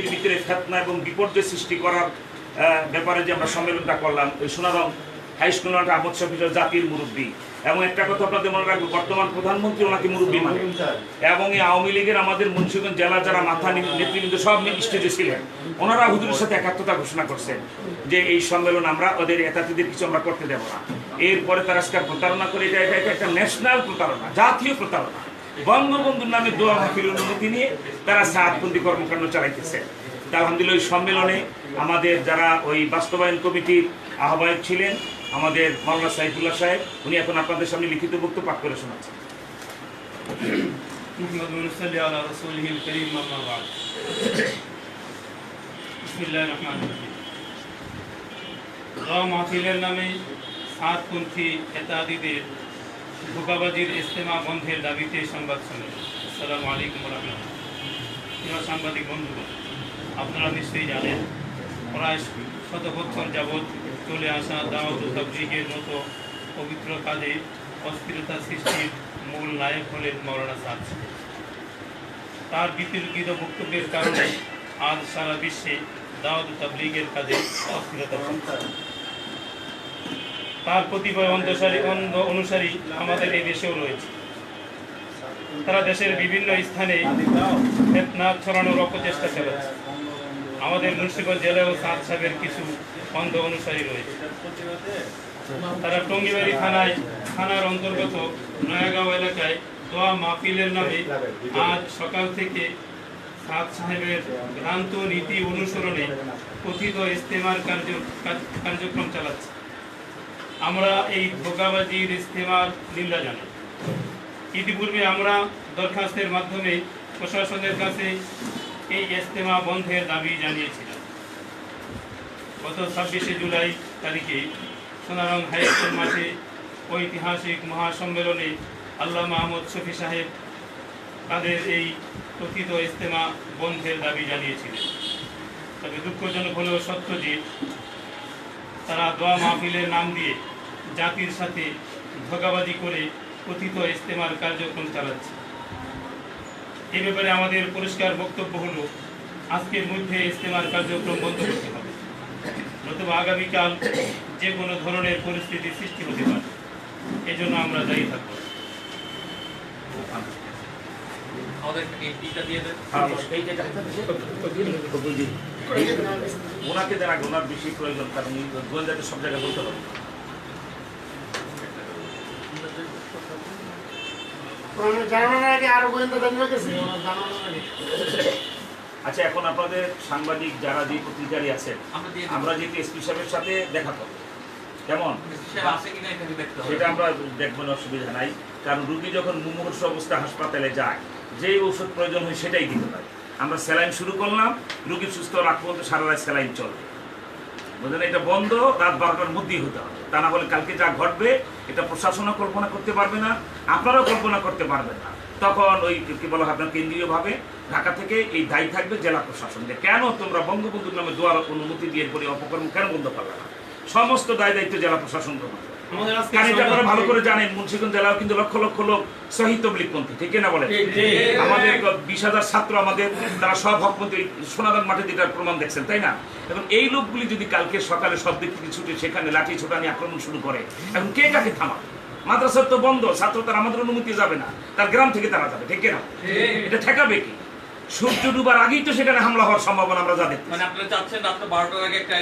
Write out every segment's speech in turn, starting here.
এর ভিতরে ফেতনা এবং বিপর্যয় সৃষ্টি করার ব্যাপারে যে আমরা সম্মেলনটা করলাম, ওই সোনারং হাই স্কুল আহমদ শফিজর জাতির মুরব্বী। এবং একটা কথা আপনাদের মনে রাখব, বর্তমান প্রধানমন্ত্রী ওনাকে মুরব্বী মানে। এবং এই আওয়ামী লীগের আমাদের মুন্সিগঞ্জ জেলা যারা মাথা নেতৃবৃন্দ, সব স্টেজে ছিলেন। ওনারা হুজুরের সাথে একাত্মতা ঘোষণা করছেন যে এই সম্মেলন আমরা ওদের এতাতিদের কিছু আমরা করতে দেব না। এরপরে তারা আজকে প্রতারণা করে, এটা এটা একটা ন্যাশনাল প্রতারণা, জাতীয় প্রতারণা। বঙ্গবন্ধুর নামে দোয়া মাহফিল অনুমতি নিয়ে তারা সাহাতপন্থী কর্মকাণ্ড চালাইতেছে। আলহামদুলিল্লাহ ওই সম্মেলনে আমাদের যারা ওই বাস্তবায়ন কমিটির আহ্বায়ক ছিলেন, আমাদের মাওলানা সাহিদুল্লাহ সাহেব, উনি এখন আপনাদের সামনে লিখিত বক্তব্য পাঠ করে শোনাচ্ছেন। মাহফিলের নামে সাতপন্থী নেতাদিদের ধোকাবাজির ইস্তেমা বন্ধের দাবিতে সংবাদ সম্মেলন। আসসালামু আলাইকুম প্রিয় সাংবাদিক বন্ধুগণ, আপনারা নিশ্চয়ই জানেন, প্রায় শত বছর যাবৎ চলে আসা দাওয়াত ও তাবলিগের মতো পবিত্র কাজে অস্থিরতা সৃষ্টির মূল নায়ক হলেন মৌলানা সাদ। তার বিতর্কিত বক্তব্যের কারণে আজ সারা বিশ্বে ও তাবলিগের কাজে অস্থিরতা। তার কতিপয় অন্ধসারী অন্ধ অনুসারী আমাদের এই দেশেও রয়েছে। তারা দেশের বিভিন্ন স্থানে ফেতনা ছড়ানোর অপচেষ্টা চালাচ্ছে। আমাদের মুন্সিগঞ্জ জেলা ও সাত সাহেবের কিছু অন্ধ অনুসারী রয়েছে। তারা টঙ্গিবাড়ি থানায় থানার অন্তর্গত নয়াগাঁও এলাকায় দোয়া মাহফিলের নামে আজ সকাল থেকে সাদ সাহেবের ভ্রান্ত নীতি অনুসরণে কথিত ইস্তেমার কার্য কার্যক্রম চালাচ্ছে। আমরা এই ধোকাবাজির ইস্তেমার নিন্দা জানাই। ইতিপূর্বে আমরা দরখাস্তের মাধ্যমে প্রশাসনের কাছে এই ইস্তেমা বন্ধের দাবি জানিয়েছিলাম। গত ছাব্বিশে জুলাই তারিখে সোনারং হাইস্কুল মাঠে ঐতিহাসিক মহাসম্মেলনে আল্লাহ মাহমুদ শফি সাহেব তাদের এই কথিত ইস্তেমা বন্ধের দাবি জানিয়েছিলেন। তবে দুঃখজনক হলেও সত্য যে তারা দোয়া মাহফিলের নাম দিয়ে জাতির সাথে ধোকাবাজি করে কথিত ইস্তেমার কার্যক্রম চালাচ্ছে। এ ব্যাপারে আমাদের পরিষ্কার বক্তব্য হলো, আজকের মধ্যে ইস্তেমার কার্যক্রম বন্ধ করতে হবে। নতুবা আগামীকাল যে কোনো ধরনের পরিস্থিতি সৃষ্টি হতে পারে। এজন্য আমরা দায়ী থাকব। আমাদের দিয়ে দেন। ওনাকে দেন আগে ওনার বেশি প্রয়োজন কারণ গোয়েন্দাকে সব জায়গায় বলতে আগে আচ্ছা এখন আপনাদের সাংবাদিক যারা যে পত্রিকারই আছেন আমরা যেহেতু এসপি সাহেবের সাথে দেখা করব। কেমন? সে আছে কিনা এখানে দেখতে হবে। সেটা আমরা দেখব না অসুবিধা নাই। কারণ রুগী যখন মুমূর্ষ অবস্থা হাসপাতালে যায় যেই ওষুধ প্রয়োজন হয় সেটাই দিতে পারি। আমরা স্যালাইন শুরু করলাম, রুগী সুস্থ রাখ পর্যন্ত সারা রাত স্যালাইন চলবে বুঝলেন? এটা বন্ধ, রাত বারোটার মধ্যেই হতে হবে। তা না হলে কালকে যা ঘটবে, এটা প্রশাসনও কল্পনা করতে পারবে না, আপনারাও কল্পনা করতে পারবেন না। তখন ওই কি বলা হয় আপনার কেন্দ্রীয়ভাবে ঢাকা থেকে এই দায়ী থাকবে জেলা প্রশাসন যে, কেন তোমরা বঙ্গবন্ধুর নামে দোয়ার অনুমতি দিয়ে পরে অপকর্ম কেন বন্ধ পারবে না? সমস্ত দায় দায়িত্ব জেলা প্রশাসন গ্রহণ করবে আমাদের আজকে কারণ এটা আপনারা ভালো করে জানেন মুন্সিগঞ্জ জেলাও কিন্তু লক্ষ লক্ষ লোক শহীদ তবলিগপন্থী ঠিক না বলেন? আমাদের বিশ হাজার ছাত্র আমাদের তারা সব হকপন্থী সোনাদান মাঠে যেটার প্রমাণ দেখছেন তাই না? এখন এই লোকগুলি যদি কালকে সকালে সব দিক থেকে ছুটে সেখানে লাঠি ছোটা আক্রমণ শুরু করে এখন কে কাকে থামাবে? মাদ্রাসার তো বন্ধ ছাত্র তার আমাদের অনুমতি যাবে না তার গ্রাম থেকে তারা যাবে ঠিক না এটা ঠেকাবে কি? সূর্য ডুবার আগেই তো সেখানে হামলা হওয়ার সম্ভাবনা আমরা যা মানে আপনারা চাচ্ছেন রাত্র বারোটার আগে একটা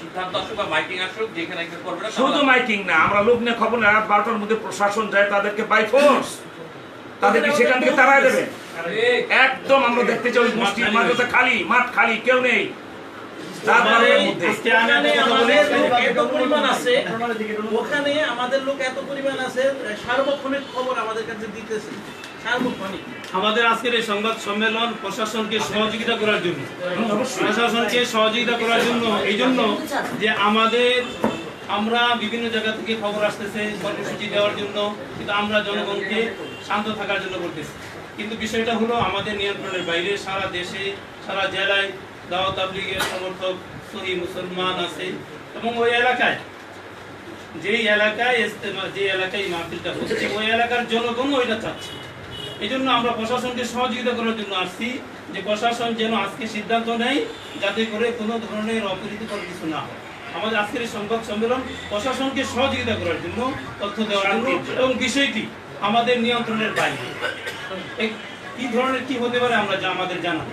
সিদ্ধান্ত আসুক বা মাইকিং আসুক যেখানে একটা করবে না শুধু মাইকিং না আমরা লোক নিয়ে খবর না রাত বারোটার মধ্যে প্রশাসন যায় তাদেরকে বাই ফোর্স তাদেরকে সেখান থেকে তাড়ায় দেবে। একদম আমরা দেখতে চাই মসজিদ মাদ্রাসা খালি মাঠ খালি কেউ নেই। রাত ওখানে। আমাদের লোক এত পরিমাণ আছে। ওখানে আমাদের লোক এত পরিমাণ আছে সার্বক্ষণিক খবর আমাদের কাছে দিতেছে। আমাদের আজকের এই সংবাদ সম্মেলন প্রশাসনকে সহযোগিতা করার জন্য। প্রশাসনকে সহযোগিতা করার জন্য, এই জন্য যে আমাদের, আমরা বিভিন্ন জায়গা থেকে খবর আসতেছে, কর্মসূচি দেওয়ার জন্য, কিন্তু আমরা জনগণকে শান্ত থাকার জন্য করতেছি কিন্তু বিষয়টা হলো আমাদের নিয়ন্ত্রণের বাইরে সারা দেশে, সারা জেলায় দাওয়াত তাবলিগের সমর্থক সহি মুসলমান আছে। এবং ওই এলাকায়, যেই এলাকায় যে এলাকায় মাহফিলটা হচ্ছে, ওই এলাকার জনগণও ওইটা চাচ্ছে। এই জন্য আমরা প্রশাসনকে সহযোগিতা করার জন্য আসছি যে প্রশাসন যেন আজকে সিদ্ধান্ত নেয় যাতে করে কোনো ধরনের অপ্রীতিকর কিছু না হয়। আমাদের আজকের এই সংবাদ সম্মেলন প্রশাসনকে সহযোগিতা করার জন্য তথ্য দেওয়ার জন্য এবং বিষয়টি আমাদের নিয়ন্ত্রণের বাইরে। কি ধরনের কি হতে পারে আমরা যা আমাদের জানা।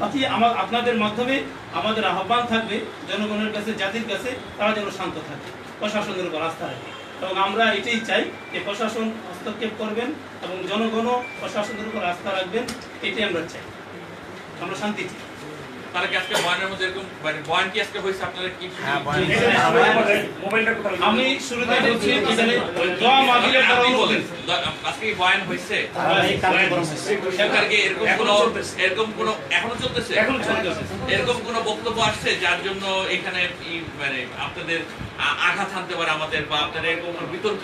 বাকি আমার আপনাদের মাধ্যমে আমাদের আহ্বান থাকবে জনগণের কাছে জাতির কাছে তারা যেন শান্ত থাকে প্রশাসনের উপর আস্থা রাখে। এবং আমরা এটাই চাই যে প্রশাসন হস্তক্ষেপ করবেন এবং জনগণও প্রশাসনের উপর আস্থা রাখবেন, এটাই আমরা চাই। আমরা শান্তি চাই। তারা কি আজকে বয়ানের মধ্যে এরকম মানে বয়ান কি আজকে হয়েছে? আপনারা কি আমি শুরুতে বলছি দোয়া মাহফিলের দ্বারা বলেন। আজকে কি বয়ান হয়েছে? সরকার কি এরকম কোনো এরকম কোনো এখনও চলতেছে? এখন চলতেছে। এরকম কোনো বক্তব্য আসছে যার জন্য এখানে মানে আপনাদের আঘাত হানতে পারে আমাদের বা আপনাদের এরকম কোনো বিতর্ক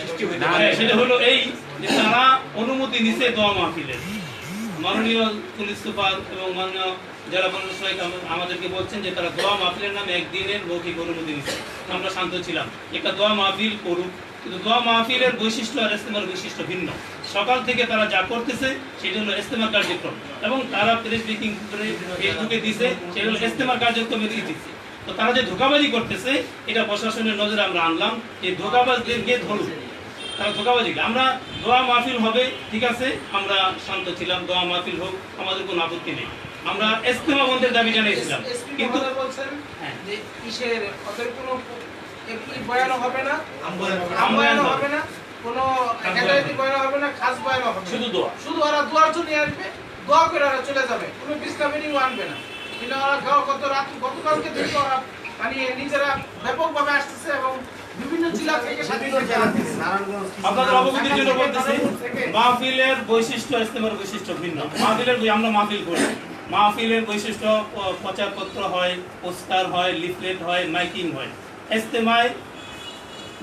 সৃষ্টি হইতে পারে? হ্যাঁ, সেটা হলো এই যে তারা অনুমতি নিছে দোয়া মাহফিলের। মাননীয় পুলিশ সুপার এবং মাননীয় জেলা প্রশাসক আম- আমাদেরকে বলছেন যে তারা দোয়া মাহফিলের নামে একদিনের মৌখিক অনুমতি নিচ্ছে। আমরা শান্ত ছিলাম। একটা দোয়া মাহফিল করুক। কিন্তু দোয়া মাহফিলের বৈশিষ্ট্য আর ইস্তেমার বৈশিষ্ট্য ভিন্ন। সকাল থেকে তারা যা করতেছে সেটা হলো ইস্তেমা কার্যক্রম। এবং তারা প্রেস ব্রিফিং করে ফেসবুকে দিছে সেটা হলো ইস্তেমার কার্যক্রমে দিয়ে দিচ্ছে তো তারা যে ধোকাবাজি করতেছে, এটা প্রশাসনের নজরে আমরা আনলাম। যে ধোকাবাজদেরকে ধরুন তারা ধোকাবাজি। আমরা দোয়া মাহফিল হবে ঠিক আছে? আমরা শান্ত ছিলাম দোয়া মাহফিল হোক আমাদের কোনো আপত্তি নেই। আমরা ইস্তেমা বন্ধের দাবি জানিয়েছিলাম। কিন্তু। শুধু দোয়া। শুধু ওরা দোয়ার জন্য আসবে দোয়া করে ওরা চলে যাবে। কোনো আনবে না। ওরা রাত গতকালকে থেকে ওরা মানে নিজেরা ব্যাপকভাবে আসতেছে এবং বিভিন্ন জেলা থেকে আপনাদের অবগতির জন্য বলতেছি মাহফিলের বৈশিষ্ট্য ইস্তেমার বৈশিষ্ট্য ভিন্ন। মাহফিলের আমরা মাহফিল করি। মাহফিলের বৈশিষ্ট্য প্রচারপত্র হয় পোস্টার হয় লিফলেট হয় মাইকিং হয়। ইস্তেমায়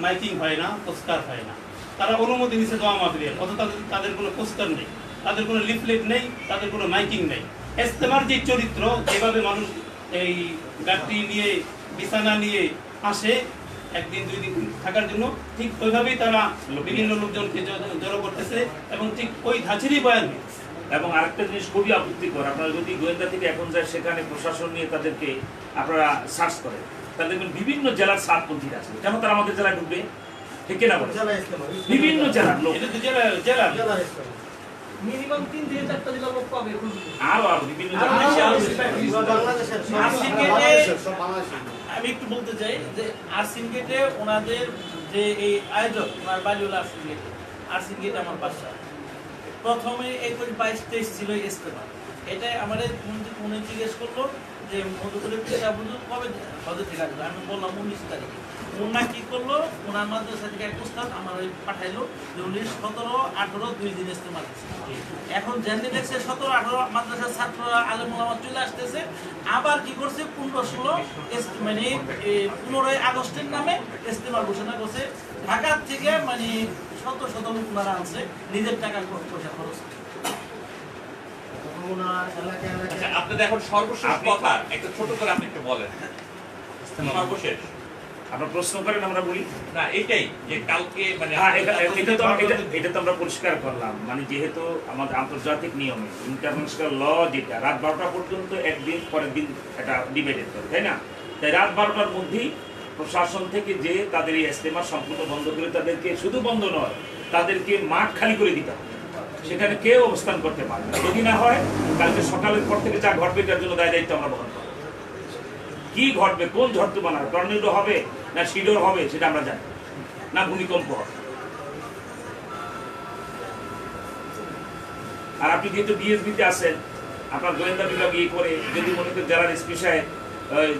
মাইকিং হয় না পোস্টার হয় না। তারা অনুমতি দিচ্ছে দোয়া মাহফিলের অথচ তাদের তাদের কোনো পোস্টার নেই। তাদের কোনো লিফলেট নেই তাদের কোনো মাইকিং নেই। ইস্তেমার যে চরিত্র যেভাবে মানুষ এই গাড়ি নিয়ে বিছানা নিয়ে আসে একদিন দুই দিন থাকার জন্য ঠিক ওইভাবেই তারা বিভিন্ন লোকজনকে জড়ো করতেছে এবং ঠিক ওই ধাঁচেরই বয়ান এবং আরেকটা জিনিস খুবই আপত্তিকর আপনারা যদি গোয়েন্দা থেকে এখন যায় সেখানে প্রশাসন নিয়ে তাদেরকে আপনারা সার্চ করেন তাহলে দেখবেন বিভিন্ন জেলার সাতপন্থীরা আছে। কেন তারা আমাদের জেলায় ঢুকবে? ঠিক কিনা বলে বিভিন্ন জেলার লোক। এটা জেলা জেলা। মিনিমাম তিন থেকে চারটা জেলা লোক পাবে আরও আরও বিভিন্ন আমি একটু বলতে চাই যে আরসিন গেটে ওনাদের যে এই আয়োজক, ওনার বাড়ি হলো আরসিন গেট আরসিন গেট আমার বাসা। প্রথমে একুশ বাইশ তেইশ ছিল ইস্তেমা এটাই আমাদের উনি জিজ্ঞেস করল যে, মধুপুরের পিতা বন্ধু কবে হজে থেকে আসবে আমি বললাম উনিশ তারিখে। ওনা কি করল? ওনার মাদ্রাসা থেকে এক প্রস্তাব আমার ওই পাঠাইলো যে উনিশ সতেরো আঠেরো দুই দিন ইস্তেমা দিচ্ছে এখন জানি দেখছে সতেরো আঠারো মাদ্রাসার ছাত্ররা আলম মোলামত চলে আসতেছে আবার কি করছে? পনেরো ষোলো মানে পনেরোই আগস্টের নামে ইস্তেমা ঘোষণা করছে। ঢাকার থেকে মানে শত শত ওনারা আনছে নিজের টাকা পয়সা খরচ। আচ্ছা আপনাদের এখন সর্বশেষ কথা একটা ছোট করে আপনি একটু বলেন। সর্বশেষ। আপনারা প্রশ্ন করেন আমরা বলি। না এটাই যে কালকে মানে হ্যাঁ, এটা তো এটা এটা তো আমরা পরিষ্কার করলাম। মানে যেহেতু আমাদের আন্তর্জাতিক নিয়মে ইন্টারন্যাশনাল ল যেটা রাত বারোটা পর্যন্ত একদিন পরের দিন এটা ডিবেটেড করে তাই না? তাই রাত বারোটার মধ্যেই প্রশাসন থেকে যে তাদের এই ইস্তেমা সম্পূর্ণ বন্ধ করে তাদেরকে শুধু বন্ধ নয় তাদেরকে মাঠ খালি করে দিতে হবে। সেখানে কেউ অবস্থান করতে পারবে না। যদি না হয় কালকে সকালের পর থেকে যা ঘটবে তার জন্য দায় দায়িত্ব আমরা বহন করব। কি ঘটবে কোন ঝড় হবে টর্নেডো হবে না শিডোর হবে সেটা আমরা জানি। না ভূমিকম্প হবে। আর আপনি যেহেতু ডিএসবিতে আছেন আপনার গোয়েন্দা বিভাগ ইয়ে করে যদি মনে করেন জেলার এসপি সাহেব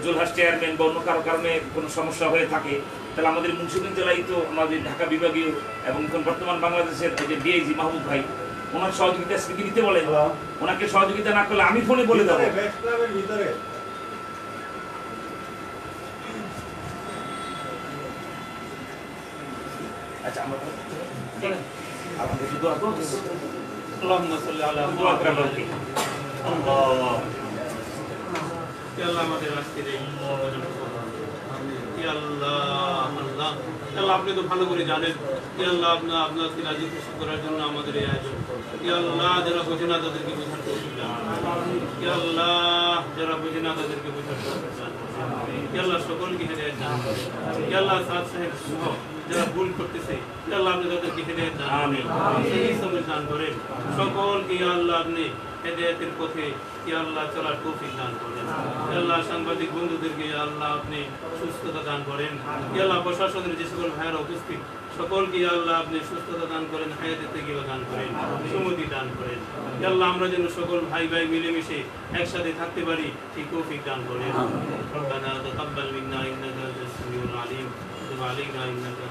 জোলহাস চেয়ারম্যান বা অন্য কারও কারণে কোনো সমস্যা হয়ে থাকে তাহলে আমাদের মুন্সিগঞ্জ জেলায় তো আমাদের ঢাকা বিভাগীয় এবং এখন বর্তমান বাংলাদেশের যে ডিআইজি মাহমুদ ভাই ওনার সহযোগিতা এসপিকে দিতে বলেন। ওনাকে সহযোগিতা না করলে আমি ফোনে বলে দেবো। আচ্ছা আমরা আমাদের শুধু আল্লাহুম্মা সাল্লি আলা দোয়া করে আমরা উঠি। আল্লাহ হে আল্লাহ আমাদের আজকের এই হে আল্লাহ আল্লাহ আল্লাহ আপনি তো ভালো করে জানেন ইয়া আল্লাহ আপনার আপনাকে রাজি খুশি করার জন্য আমাদের এই আয়োজন ইয়া আল্লাহ যারা বোঝে না তাদেরকে বোঝার তৌফিক দান করুন। ইয়া আল্লাহ যারা বোঝে না তাদেরকে বোঝার তৌফিক দান করুন। ইয়া আল্লাহ সকলকে হেদায়েত দান করুন। ইয়া আল্লাহ সাদ সাহেব সহ যারা ভুল করতেছে ইয়া আল্লাহ আপনি তাদেরকে হেদায়েত দান আমিন। করেন সেই সময় দান করেন সকলকে ইয়া আল্লাহ আপনি হেদায়েতের পথে ইয়া আল্লাহ চলার তৌফিক দান করেন ইয়া আল্লাহ সাংবাদিক বন্ধুদেরকে ইয়া আল্লাহ আপনি সুস্থতা দান করেন ইয়া আল্লাহ প্রশাসনের যে সকল ভাইয়েরা উপস্থিত সকলকে ইয়া আল্লাহ আপনি সুস্থতা দান করেন হায়াতের থেকে দান করেন সুমতি দান করেন ইয়া আল্লাহ আমরা যেন সকল ভাই ভাই মিলেমিশে একসাথে থাকতে পারি সেই তৌফিক দান করেন ربنا تقبل منا انك انت السميع العليم وتب علينا انك انت التواب الرحيم